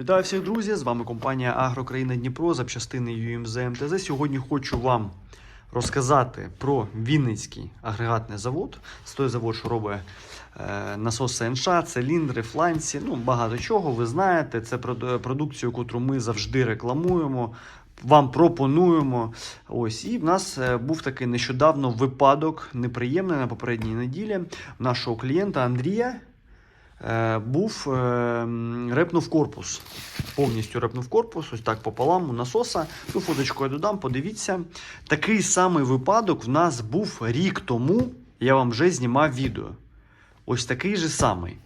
Вітаю всіх, друзі! З вами компанія Агрокраїна Дніпро, запчастини ЮМЗ МТЗ. Сьогодні хочу вам розказати про Вінницький агрегатний завод. Це той завод, що робить е, насоси НШ, циліндри, фланці, ну багато чого. Ви знаєте, це продукцію, яку ми завжди рекламуємо. Вам пропонуємо. Ось і в нас е, був такий нещодавно випадок неприємний на попередній неділі нашого клієнта Андрія. Е, був е, репнув корпус. Повністю репнув корпус, ось так пополам у насоса. Ну, фоточку я додам, подивіться. Такий самий випадок в нас був рік тому. Я вам вже знімав відео. Ось такий же самий.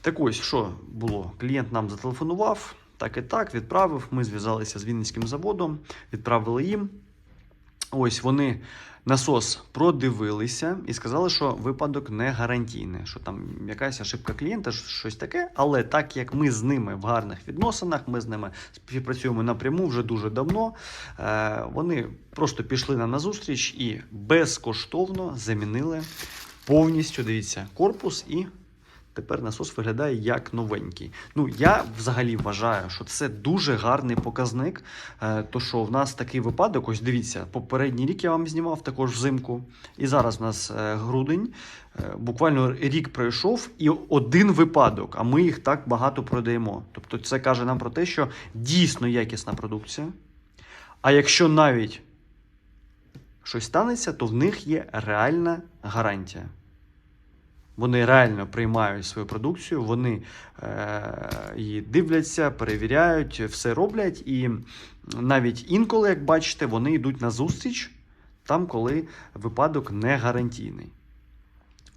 Так ось, що було? Клієнт нам зателефонував, так і так, відправив. Ми зв'язалися з Вінницьким заводом, відправили їм. Ось вони насос продивилися і сказали, що випадок не гарантійний, що там якась ошибка клієнта, щось таке. Але так як ми з ними в гарних відносинах, ми з ними співпрацюємо напряму вже дуже давно. е, Вони просто пішли на зустріч і безкоштовно замінили повністю. Дивіться, корпус і. Тепер насос виглядає як новенький. Ну я взагалі вважаю, що це дуже гарний показник. Е, То що в нас такий випадок, ось дивіться, попередній рік я вам знімав також взимку. І зараз в нас е, грудень. Е, Буквально рік пройшов, і один випадок, а ми їх так багато продаємо. Тобто, це каже нам про те, що дійсно якісна продукція. А якщо навіть щось станеться, то в них є реальна гарантія. Вони реально приймають свою продукцію, вони е, її дивляться, перевіряють, все роблять. І навіть інколи, як бачите, вони йдуть на зустріч там, коли випадок не гарантійний.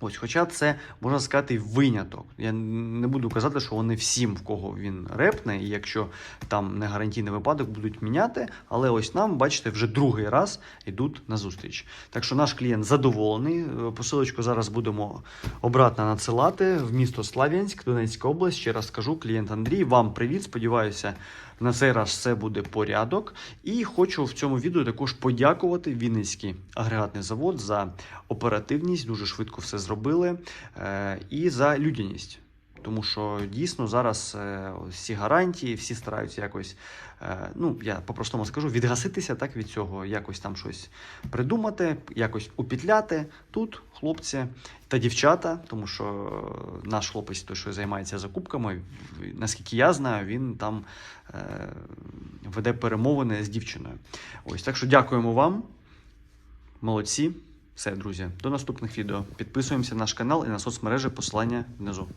Ось, хоча це можна сказати виняток. Я не буду казати, що вони всім, в кого він репне, і якщо там не гарантійний випадок, будуть міняти. Але ось нам, бачите, вже другий раз йдуть на зустріч. Так що наш клієнт задоволений. Е, Посилочку зараз будемо обратно надсилати в місто Слав'янськ, Донецька область. Ще раз скажу, клієнт Андрій, вам привіт. Сподіваюся, на цей раз все буде порядок. І хочу в цьому відео також подякувати Вінницький агрегатний завод за оперативність, дуже швидко все зробили, е, і за людяність. Тому що дійсно зараз е, всі гарантії, всі стараються якось, е, ну я по-простому скажу, відгаситися так від цього, якось там щось придумати, якось упітляти. Тут хлопці та дівчата, тому що наш хлопець, той, що займається закупками, наскільки я знаю, він там веде перемовини з дівчиною. Ось так що дякуємо вам. Молодці. Все, друзі, до наступних відео. Підписуємося на наш канал і на соцмережі посилання внизу.